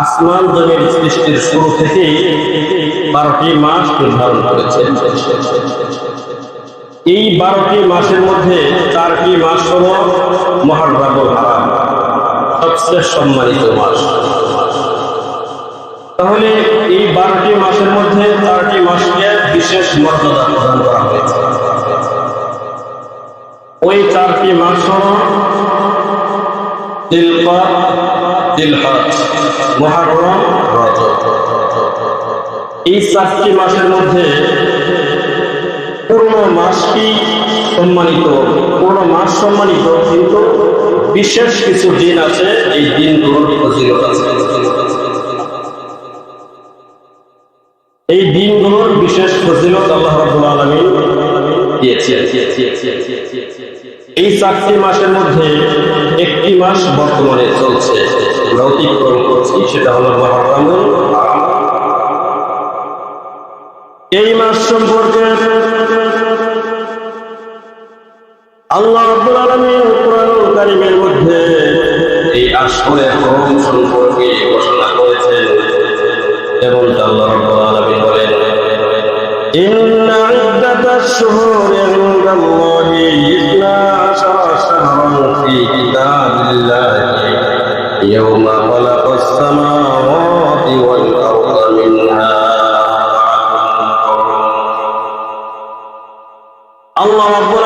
আসমান জমির সৃষ্টির শুরু থেকে বারোটি মাস নির্ধারণ করেছেন এই বারোটি মাসের মধ্যে চারটি মাস হল মহারাবুল সবচেয়ে সম্মানিত মাস। তাহলে এই বারোটি মাসের মধ্যে চারটি মাসকে বিশেষ মর্যাদা প্রদান করা হয়েছে। ওই চারটি মাস হল দিলকদ দিলহজ মহারম এই চারটি মাসের মধ্যে পূর্ণ মাসটি সম্মানিত? পূর্ণ মাস সম্মানিত, কিন্তু বিশেষ কিছু দিন আছে, এই দিনগুলোর এই দিনগুলোর বিশেষ ফজিলত আল্লাহ রাব্বুল আলামিন দিয়েছেন। এই চারটি মাসের মধ্যে একটি মাস বর্তমানে চলছে। অতিক্রম করছি, সেটা হলো মহারামুল এই মাস সম্পর্কে আল্লাহ আলামিন কোরআনুল কারীমের মধ্যে এই হরম সম্পর্কে ঘোষণা করেছেন এবং বলেন إن عدة الشهور عند الله إثنا عشر شهرا في كتاب الله يوم خلق السماوات والأرض منها الله رب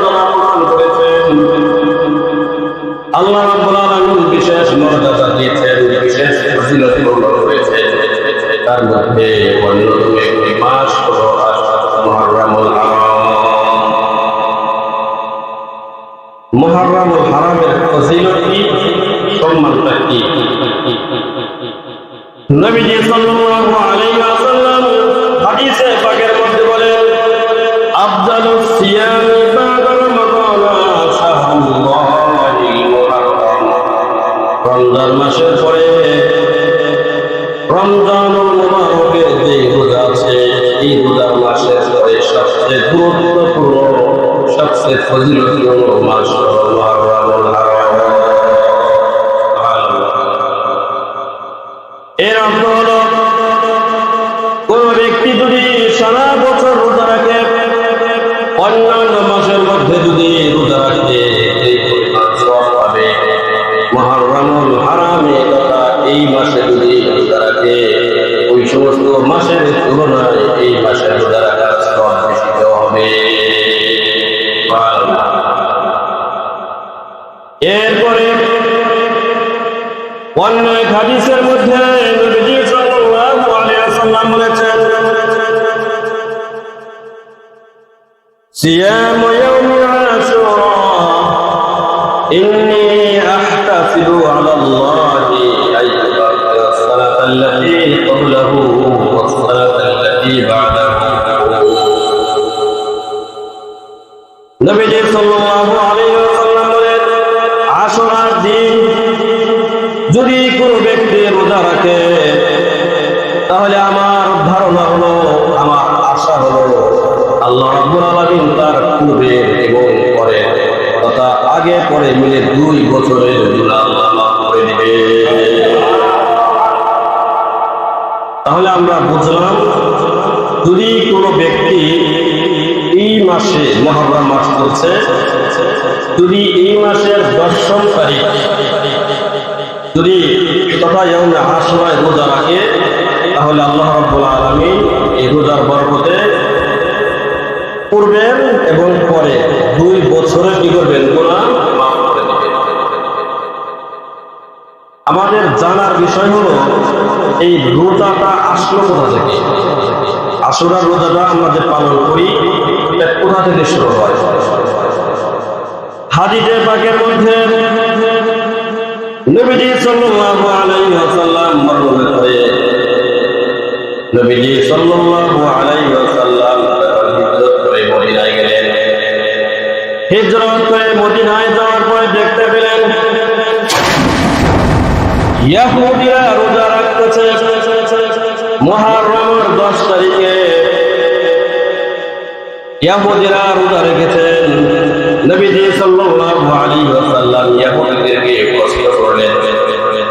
ফজিলত বর্ণনা করেছেন তার মধ্যে অন্যতম একটি মাস হলো মুহররমুল হারাম। মুহররমুল হারামের ফজিলত কি? সম্মানটা কি? নবীজি সাল্লাল্লাহু আলাইহি ওয়াসাল্লাম হাদিসে পাকের মধ্যে বলেন আফদালুস সিয়াম বাদা রমাদান শাহরুল্লাহিল মুহররম। রমজান মাসের রমজানুল মুবারকের যে রোজা আছে, এই রোজার মাসের পরে সবচেয়ে গুরুত্বপূর্ণ, সবচেয়ে ফজিলতপূর্ণ মাস হলো صيام يوم عاشوراء إني أحتفل على الله أي الصلاة التي قبله والصلاة التي بعده نبي صلى الله রাখে তাহলে আমার ধারণা হলো, আমার আশা হলো, আল্লাহ আলামিন তার পূর্বে এবং পরে, তথা আগে পরে মিলে দুই বছরের তাহলে আমরা বুঝলাম, যদি কোনো ব্যক্তি এই মাসে মহারম মাস করছে যদি এই মাসের দশম তারিখ যদি তথা ইয়ৌমে আশুরায় রোজা রাখে, তাহলে আল্লাহ রাব্বুল আলামিন এই রোজার বরকতে পূর্বের এবং পরে দুই বছরে কি করবেন দিবেন। আমাদের জানার বিষয় হলো, এই রোজাটা আসলো কোথা থেকে? আসরার রোজাটা আমরা যে পালন করি কোথা থেকে শুরু হয়? হাদিসে পাকের মধ্যে নবীজি সাল্লাল্লাহু আলাইহি ওয়াসাল্লাম বর্ণনা করে নবীজি সাল্লাল্লাহু আলাইহি ওয়াসাল্লাম হিজরত করে মদিনায় গেলেন। হিজরত করে মদিনায় যাওয়ার পরে দেখতে পেলেন ইয়াহুদিরা রোজা রাখতেছে। মহারমের দশ তারিখে ইয়াহুদিরা রোজা রেখেছেন। নবীজি সাল্লাল্লাহু আলাইহি ওয়াসাল্লাম ইয়াহুদিদেরকে প্রশ্ন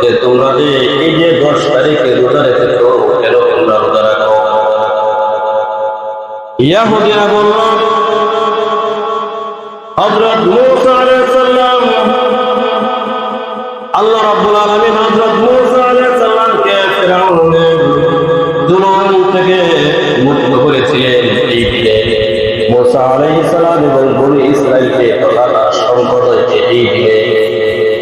যে তোমরা যে এই যে দশ তারিখে রোজা রেখেছো কেন তোমরা রোজা রাখো। ইয়াহুদিরা বলল, হযরত মূসা আলাইহিস আল্লাহ রাব্বুল আলামিন হযরত মূসা আলাইহিস ফিরাউনের জুলুম থেকে মুক্ত করেছিলেন এই দিনে মূসা আলাইহিস এবং বনি ইসরাইলকে তথা সম্প্রদায়কে এই দিনে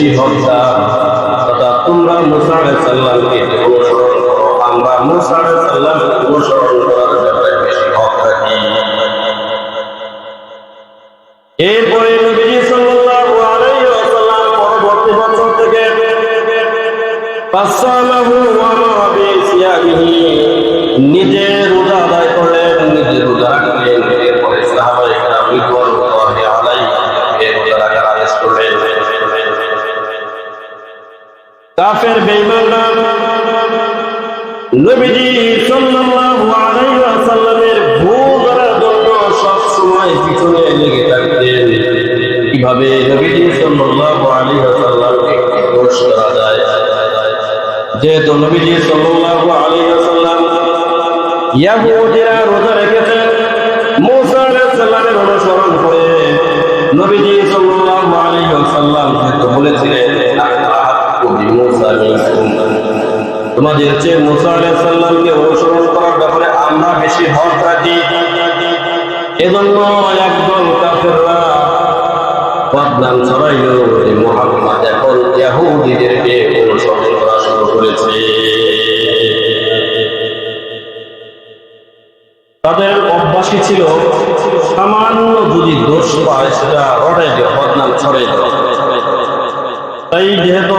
বেশি হকদার তথা তোমরা মূসা করো, আমরা এরপরে নবীজি সাল্লাল্লাহু আলাইহি ওয়াসাল্লাম পরবর্তী বছর থেকে ফাসালাহু ওয়া মা বিসিয়ামিহি নিজে বেঈমানরা নবীজি সাল্লাল্লাহু আলাইহি ওয়াসাল্লামের ভুল জন্য সব সময় পিছনে লেগে থাকতেন। কীভাবে নবীজি সাল্লাল্লাহু আলাইহি ওয়াসাল্লামকে দোষ করা যায়? যেহেতু নবীজি সাল্লাল্লাহু আলাইহি ওয়াসাল্লাম রোজা মুসা আলাইহিস সালামের অনুসরণ করে নবীজি সাল্লাল্লাহু আলাইহি ওয়াসাল্লাম বলেছিলেন তোমাদের চেয়ে মুসা আলাইহিস সালামকে অনুসরণ করার ব্যাপারে আমরা বেশি হক রাখি। এজন্য একদল কাফেররা বদনাম ছড়াইল যে মুহাম্মদ এখন ইহুদিদেরকে অনুসরণ করা শুরু করেছে। তাদের অভ্যাসই ছিল সামান্য যদি দোষ পায় সেটা রটাই দেওয়া বদনাম ছড়াই তাই যেহেতু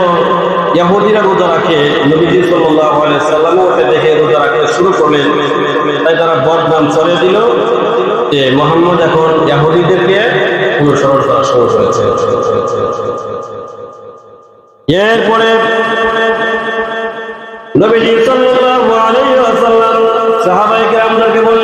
ইয়াহুদিরা রোজা রাখে, নবীজি সাল্লাহ সাল্লামও এটা দেখে রোজা রাখতে শুরু করলেন। তাই তারা বদনাম চলে দিল যে মোহাম্মদ এখন ইয়াহুদিদেরকে অনুসরণ করা শুরু হয়েছে। এরপরে নবীজি সাল্লাহ আলাইহি ওয়াসাল্লাম সাহাবায়ে